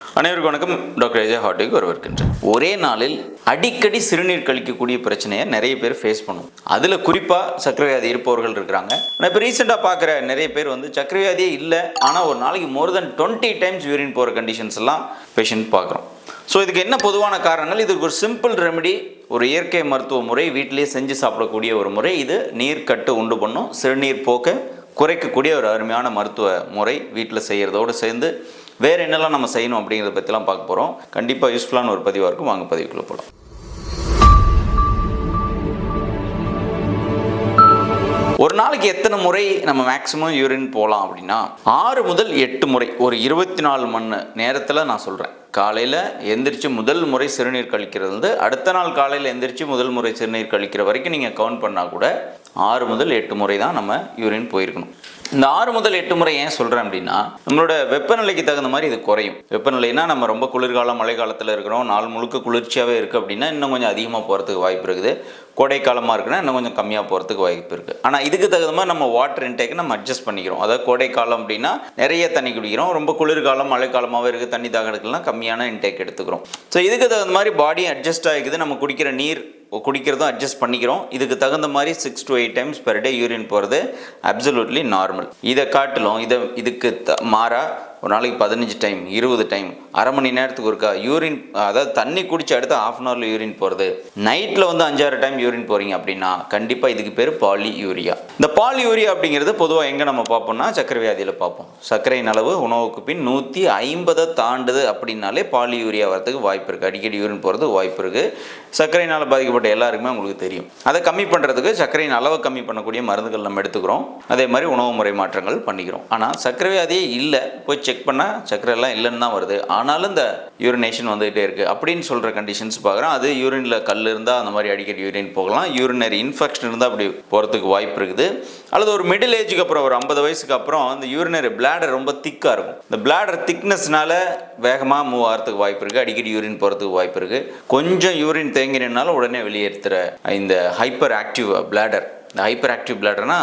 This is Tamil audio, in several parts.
அனைவருக்கும் வணக்கம். டாக்டர் ஏஜா ஹாட்டுக்கு வரவேற்கின்றேன். ஒரே நாளில் அடிக்கடி சிறுநீர் கழிக்கக்கூடிய பிரச்சனையை நிறைய பேர் ஃபேஸ் பண்ணும். அதில் குறிப்பாக சக்கரவியாதி இருப்பவர்கள் இருக்கிறாங்க. நான் இப்போ ரீசெண்டாக பார்க்குற நிறைய பேர் வந்து சக்கரவியாதியே இல்லை ஆனால் ஒரு நாளைக்கு more than twenty times urine போகிற கண்டிஷன்ஸ் எல்லாம் பேஷண்ட் பார்க்குறோம். ஸோ இதுக்கு என்ன பொதுவான காரணங்கள்? இதுக்கு ஒரு சிம்பிள் ரெமெடி ஒரு இயற்கை மருத்துவ முறை வீட்டிலேயே செஞ்சு சாப்பிடக்கூடிய ஒரு முறை. இது நீர் கட்டு உண்டு பண்ணும். சிறுநீர் போக்க குறைக்கக்கூடிய ஒரு அருமையான மருத்துவ முறை. வீட்டில் செய்கிறதோடு சேர்ந்து வேறு என்னெல்லாம் நம்ம செய்யணும் அப்படிங்கிறத பற்றிலாம் பார்க்க போகிறோம் கண்டிப்பாக யூஸ்ஃபுல்லான ஒரு பதிவாக இருக்கும். வாங்க பதிவுக்குள்ளே போகலாம் ஒரு நாளைக்கு எத்தனை முறை நம்ம மேக்ஸிமம் யூரின் போகலாம் அப்படின்னா ஆறு முதல் எட்டு முறை ஒரு இருபத்தி நாலு மணி நேரத்தில் நான் சொல்கிறேன் காலையில் எந்திரிச்சு முதல் முறை சிறுநீர் கழிக்கிறது வந்து அடுத்த நாள் காலையில் எந்திரிச்சு முதல் முறை சிறுநீர் கழிக்கிற வரைக்கும் நீங்கள் கவுண்ட் பண்ணால் கூட ஆறு முதல் எட்டு முறை தான் நம்ம யூரின் போயிருக்கணும். இந்த ஆறு முதல் எட்டு முறை ஏன் சொல்கிறேன் அப்படின்னா நம்மளோட வெப்பநிலைக்கு தகுந்த மாதிரி இது குறையும். வெப்பநிலைனா நம்ம ரொம்ப குளிர்காலம் மழை காலத்தில் இருக்கிறோம் நாள் முழுக்க குளிர்ச்சியாகவே இருக்குது அப்படின்னா இன்னும் கொஞ்சம் அதிகமாக போகிறதுக்கு வாய்ப்பு இருக்குது. கோடைக்காலமாக இருக்குன்னா இன்னும் கொஞ்சம் கம்மியாக போகிறதுக்கு வாய்ப்பு இருக்குது ஆனால் இதுக்கு தகுந்த மாதிரி நம்ம வாட்டர் இன்டேக்கை நம்ம அட்ஜஸ்ட் பண்ணிக்கிறோம். அதாவது கோடைக்காலம் அப்படின்னா நிறைய தண்ணி குடிக்கிறோம். ரொம்ப குளிர்காலம் மழைக்காலமாகவே இருக்குது தண்ணி தாக எடுக்கலாம் கம்மியான இன்டேக் எடுத்துக்கிறோம். ஸோ இதுக்கு தகுந்த மாதிரி பாடி அட்ஜஸ்ட் ஆகிக்குது. நம்ம குடிக்கிற நீர் குடிக்கிறதும் அட்ஜஸ்ட் பண்ணிக்கிறோம். இதுக்கு தகுந்த மாதிரி six to eight times per day urine போகிறது அப்சல்யூட்லி நார்மல் இதை காட்டிலும் இதை இதுக்கு த மாறாக ஒரு நாளைக்கு பதினஞ்சு டைம் இருபது டைம் அரை மணி நேரத்துக்கு ஒருக்கா யூரின் அதாவது தண்ணி குடிச்சு அடுத்து ஆஃப் அன் ஹவரில் யூரின் போகிறது நைட்டில் வந்து அஞ்சாறு டைம் யூரின் போகிறீங்க அப்படின்னா கண்டிப்பாக இதுக்கு பேர் பாலி யூரியா இந்த பாலி யூரியா அப்படிங்கிறது பொதுவாக எங்கே நம்ம பார்ப்போம்னா சர்க்கரை வியாதியில் பார்ப்போம். சர்க்கரையின் அளவு உணவுக்கு பின் நூற்றி ஐம்பதை தாண்டுது அப்படின்னாலே பாலி யூரியா வரதுக்கு வாய்ப்பு இருக்குது அடிக்கடி யூரின் போகிறதுக்கு வாய்ப்பு இருக்குது சர்க்கரையினால் பாதிக்கப்பட்ட எல்லாருக்குமே உங்களுக்கு தெரியும். அதை கம்மி பண்ணுறதுக்கு சர்க்கரையின் அளவை கம்மி பண்ணக்கூடிய மருந்துகள் நம்ம எடுத்துக்கிறோம். அதே மாதிரி உணவு முறை மாற்றங்கள் பண்ணிக்கிறோம். ஆனால் சர்க்கரை வியாதியே இல்லை போய் செக் பண்ணால் சக்கரை எல்லாம் இல்லைன்னு தான் வருது. ஆனாலும் இந்த யூரினேஷன் வந்துகிட்டே இருக்குது அப்படின்னு சொல்கிற கண்டிஷன்ஸ் பார்க்குறோம். அது யூரினில் கல் இருந்தால் அந்த மாதிரி அடிக்கடி யூரின் போகலாம். யூரினரி இன்ஃபெக்ஷன் இருந்தால் அப்படி போகிறதுக்கு வாய்ப்பு இருக்குது. அல்லது ஒரு மிடில் ஏஜுக்கு அப்புறம் ஒரு ஐம்பது வயசுக்கு அப்புறம் இந்த யூரினரி பிளாடர் ரொம்ப திக்காக இருக்கும். இந்த பிளாடர் திக்னஸ்னால வேகமாக மூவ் ஆகிறதுக்கு வாய்ப்பு இருக்குது அடிக்கடி யூரின் போகிறதுக்கு வாய்ப்பு இருக்குது கொஞ்சம் யூரின் தேங்கினாலும் உடனே வெளியேற்றுற இந்த ஹைப்பர் ஆக்டிவ் பிளாடர் இந்த ஹைப்பர் ஆக்டிவ் பிளாடர்னா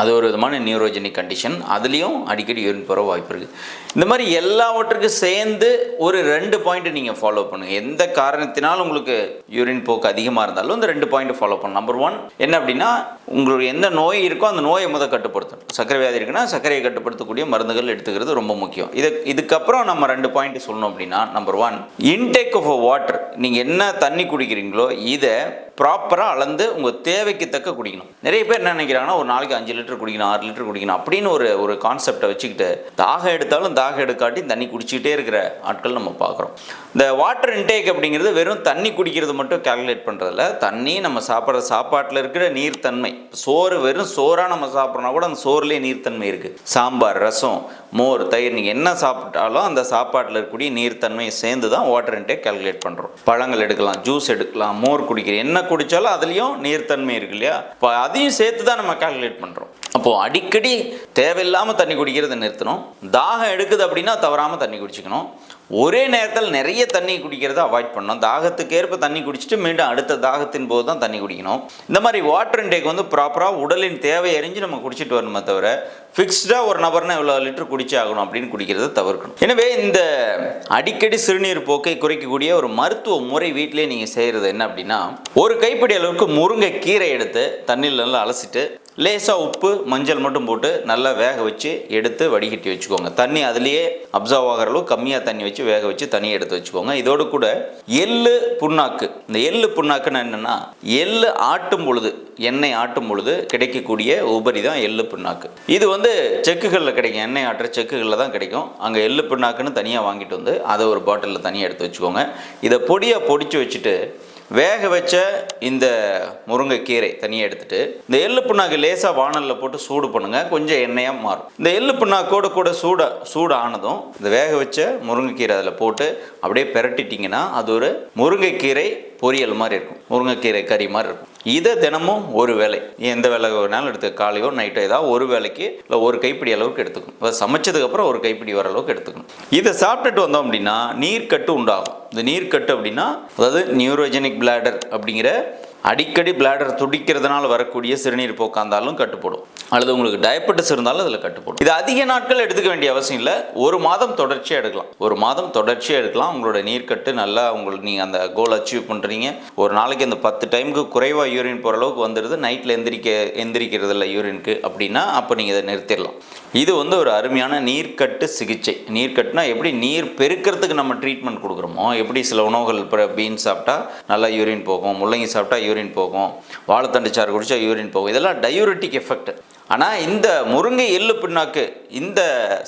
அது ஒரு விதமான நியூரோஜெனிக் கண்டிஷன் அதுலேயும் அடிக்கடி யூரின் போகிற வாய்ப்பு இருக்குது இந்த மாதிரி எல்லாவற்றுக்கும் சேர்ந்து ஒரு ரெண்டு பாயிண்ட் நீங்கள் ஃபாலோ பண்ணுங்கள் எந்த காரணத்தினாலும் உங்களுக்கு யூரின் போக்கு அதிகமாக இருந்தாலும் இந்த ரெண்டு பாயிண்ட் ஃபாலோ பண்ணணும். நம்பர் ஒன் என்ன அப்படின்னா உங்களுக்கு எந்த நோய் இருக்கோ அந்த நோயை முதல் கட்டுப்படுத்தணும். சர்க்கரை வியாதி இருக்குன்னா சர்க்கரையை கட்டுப்படுத்தக்கூடிய மருந்துகள் எடுத்துக்கிறது ரொம்ப முக்கியம். இது இதுக்கப்புறம் நம்ம ரெண்டு பாயிண்ட் சொல்லணும் அப்படின்னா number one intake of water நீங்கள் என்ன தண்ணி குடிக்கிறீங்களோ இதை ப்ராப்பராக அளந்து உங்கள் தேவைக்கு தக்க குடிக்கணும். நிறைய பேர் என்ன நினைக்கிறாங்கன்னா ஒரு நாளைக்கு அஞ்சு லிட்டர் குடிக்கணும் ஆறு லிட்டர் குடிக்கணும் அப்படின்னு ஒரு ஒரு கான்செப்டை வச்சுக்கிட்டு தாகம் எடுத்தாலும் தாகம் எடுக்காட்டி தண்ணி குடிச்சிக்கிட்டே இருக்கிற ஆட்கள் நம்ம பார்க்குறோம். இந்த வாட்டர் இன்டேக் அப்படிங்கிறது வெறும் தண்ணி குடிக்கிறது மட்டும் கால்குலேட் பண்ணுறதில்ல தண்ணி நம்ம சாப்பிட்ற சாப்பாட்டில் இருக்கிற நீர்த்தன்மை. சோறு வெறும் சோறாக நம்ம சாப்பிட்றோம்னா கூட அந்த சோறுலேயே நீர்த்தன்மை இருக்குது சாம்பார் ரசம் மோர் தயிர் நீங்கள் என்ன சாப்பிட்டாலும் அந்த சாப்பாட்டில் இருக்கக்கூடிய நீர்த்தன்மையை சேர்ந்து தான் வாட்டர் இன்டேக் கால்குலேட் பண்ணுறோம் பழங்கள் எடுக்கலாம் ஜூஸ் எடுக்கலாம் மோர் குடிக்கிற என்ன குடித்தாலும் அதுலேயும் நீர்த்தன்மை இருக்கு இல்லையா? இப்போ அதையும் சேர்த்து தான் நம்ம கால்குலேட் பண்ணுறோம் அப்போது அடிக்கடி தேவையில்லாமல் தண்ணி குடிக்கிறத நிறுத்தணும். தாகம் எடுக்குது அப்படின்னா தவறாமல் தண்ணி குடிச்சிக்கணும். ஒரே நேரத்தில் நிறைய தண்ணி குடிக்கிறத அவாய்ட் பண்ணணும். தாகத்துக்கு ஏற்ப தண்ணி குடிச்சிட்டு மீண்டும் அடுத்த தாகத்தின் போது தான் தண்ணி குடிக்கணும். இந்த மாதிரி வாட்டர் இன்டேக் வந்து ப்ராப்பராக உடலின் தேவை அறிஞ்சு நம்ம குடிச்சிட்டு வரணுமே தவிர ஃபிக்ஸ்டாக ஒரு நபர்னா இவ்வளோ லிட்டர் குடிச்சே ஆகணும் அப்படின்னு குடிக்கிறத தவிர்க்கணும். எனவே இந்த அடிக்கடி சிறுநீர் போக்கை குறைக்கக்கூடிய ஒரு மருத்துவ முறை வீட்டிலே நீங்கள் செய்கிறது என்ன அப்படின்னா ஒரு கைப்பிடி அளவுக்கு முருங்கை கீரை எடுத்து தண்ணியில் நல்லா அலசிட்டு லேசாக உப்பு மஞ்சள் மட்டும் போட்டு நல்லா வேக வச்சு எடுத்து வடிகட்டி வச்சுக்கோங்க. தண்ணி அதுலேயே அப்சர்வ் ஆகிற அளவு கம்மியாக தண்ணி வச்சு வேக வச்சு தனியாக எடுத்து வச்சுக்கோங்க. இதோடு கூட எள்ளு புண்ணாக்கு. இந்த எள்ளு புண்ணாக்குன்னு என்னென்னா எள்ளு ஆட்டும் பொழுது எண்ணெய் ஆட்டும் பொழுது கிடைக்கக்கூடிய உபரி தான் எள்ளு புண்ணாக்கு. இது வந்து செக்குகளில் கிடைக்கும். எண்ணெய் ஆட்டுற செக்குகளில் தான் கிடைக்கும். அங்கே எள்ளு புண்ணாக்குன்னு தனியாக வாங்கிட்டு வந்து அதை ஒரு பாட்டிலில் தனியாக எடுத்து வச்சுக்கோங்க. இதை பொடியாக பொடிச்சு வச்சுட்டு வேக வச்ச இந்த முருங்கைக்கீரை தனியாக எடுத்துட்டு இந்த எள்ளு புண்ணாக்கு லேசாக வானலில் போட்டு சூடு பண்ணுங்கள் கொஞ்சம் எண்ணெயாக மாறும். இந்த எள்ளு புண்ணாக்கோட கூட சூட சூடு ஆனதும் இந்த வேக வச்ச முருங்கைக்கீரை அதில் போட்டு அப்படியே பிரட்டிட்டிங்கன்னா அது ஒரு முருங்கைக்கீரை பொரியல் மாதிரி இருக்கும். முருங்கைக்கீரை கறி மாதிரி இருக்கும். இதை தினமும் ஒரு வேலை எந்த வேலை வேணாலும் எடுத்து காலையோ நைட்டோ ஏதாவது ஒரு வேலைக்கு இல்லை ஒரு கைப்பிடி அளவுக்கு எடுத்துக்கணும். இப்போ சமைச்சதுக்கப்புறம் ஒரு கைப்பிடி வர அளவுக்கு எடுத்துக்கணும். இதை சாப்பிட்டுட்டு வந்தோம் அப்படின்னா நீர்க்கட்டு உண்டாகும். இந்த நீர்க்கட்டு அப்படின்னா அதாவது நியூரோஜெனிக் பிளாடர் அப்படிங்கிற அடிக்கடி பிளாடர் துடிக்கிறதுனால வரக்கூடிய சிறுநீர் போக்காந்தாலும் கட்டுப்படும். அல்லது உங்களுக்கு டயபெட்டிஸ் இருந்தாலும் அதில் கட்டுப்படும். இது அதிக நாட்கள் எடுத்துக்க வேண்டிய அவசியம் இல்லை. ஒரு மாதம் தொடர்ச்சியாக எடுக்கலாம். ஒரு மாதம் தொடர்ச்சியாக எடுக்கலாம். உங்களோட நீர்க்கட்டு நல்லா உங்களுக்கு நீங்கள் அந்த கோல் அச்சீவ் பண்ணுறீங்க ஒரு நாளைக்கு அந்த பத்து டைமுக்கு குறைவாக யூரின் போகிற அளவுக்கு வந்துடுது நைட்டில் எந்திரிக்க எந்திரிக்கிறது இல்லை யூரினுக்கு அப்படின்னா அப்போ நீங்கள் இதை நிறுத்திடலாம். இது வந்து ஒரு அருமையான நீர்க்கட்டு சிகிச்சை. நீர்க்கட்டுனா எப்படி நீர் பெருக்கிறதுக்கு நம்ம ட்ரீட்மெண்ட் கொடுக்குறோமோ எப்படி சில உணவுகள் பீன்ஸ் சாப்பிட்டா நல்லா யூரின் போகும் முள்ளங்கி சாப்பிட்டா யூரின் போகும் வாழைத்தண்டு சாறு குடித்தா யூரின் போகும். இதெல்லாம் டயூரிட்டிக் எஃபெக்ட் ஆனால் இந்த முருங்கை எள்ளு பின்னாக்கு இந்த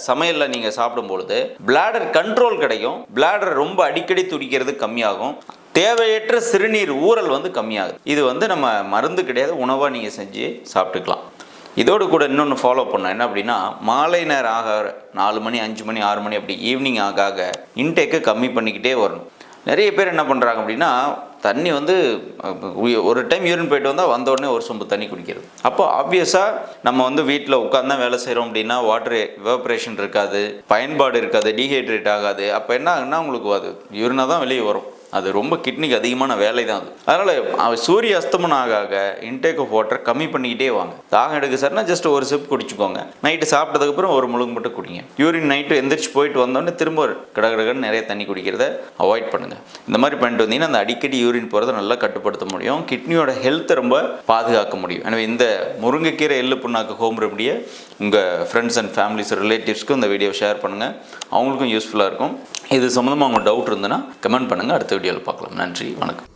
சமையலில் நீங்கள் சாப்பிடும் பொழுது பிளாடர் கண்ட்ரோல் கிடைக்கும். பிளாடர் ரொம்ப அடிக்கடி துடிக்கிறது கம்மியாகும். தேவையற்ற சிறுநீர் ஊறல் வந்து கம்மியாகுது. இது வந்து நம்ம மருந்து கிடையாது உணவாக நீங்கள் செஞ்சு சாப்பிட்டுக்கலாம். இதோடு கூட இன்னொன்று ஃபாலோ பண்ணோம். என்ன அப்படின்னா மாலை நேரம் ஆக நாலு மணி அஞ்சு மணி ஆறு மணி அப்படி ஈவினிங் ஆக ஆக இன்டேக்கை கம்மி பண்ணிக்கிட்டே வரணும். நிறைய பேர் என்ன பண்ணுறாங்க அப்படின்னா தண்ணி வந்து ஒரு டைம் யூரின் போயிட்டு வந்தால் வந்த உடனே ஒரு சொம்பு தண்ணி குடிக்கிறது. அப்போ ஆப்வியஸாக நம்ம வந்து வீட்டில் உட்காந்து தான் வேலை செய்கிறோம் அப்படின்னா வாட்டர் எவாப்ரேஷன் இருக்காது பயன்பாடு இருக்காது டீஹைட்ரேட் ஆகாது. அப்போ என்ன ஆகுன்னா உங்களுக்கு அது யூரினாக தான் வெளியே வரும். அது ரொம்ப கிட்னிக்கு அதிகமான வேலை தான் அது. அதனால் சூரிய அஸ்தமனம் ஆக ஆக இன்டேக் ஆஃப் வாட்டர் கம்மி பண்ணிக்கிட்டே வாங்க. தாகம் எடுக்க சார்னா ஜஸ்ட் ஒரு சிப் குடிச்சுக்கோங்க. நைட்டு சாப்பிட்டதுக்கப்புறம் ஒரு முழுங்கு மட்டும் குடிங்க. யூரின் நைட்டு எந்திரிச்சு போயிட்டு வந்தோடனே திரும்ப ஒரு கடகடகன்னு நிறைய தண்ணி குடிக்கிறத அவாய்ட் பண்ணுங்கள் இந்த மாதிரி பண்ணிட்டு வந்தீங்கன்னா அந்த அடிக்கடி யூரின் போகிறத நல்லா கட்டுப்படுத்த முடியும். கிட்னியோட ஹெல்த்தை ரொம்ப பாதுகாக்க முடியும். எனவே இந்த முருங்கைக்கீரை எள்ளு புண்ணாக்கு ஹோம் ரெமடியை உங்கள் ஃப்ரெண்ட்ஸ் அண்ட் ஃபேமிலிஸ் ரிலேட்டிவ்ஸ்க்கும் இந்த வீடியோ ஷேர் பண்ணுங்கள் அவங்களுக்கும் யூஸ்ஃபுல்லாக இருக்கும். இது சம்மந்தமாக அவங்க டவுட் இருந்ததுன்னா கமெண்ட் பண்ணுங்கள் அடுத்த வீடியோவில் பார்க்கலாம். நன்றி. வணக்கம்.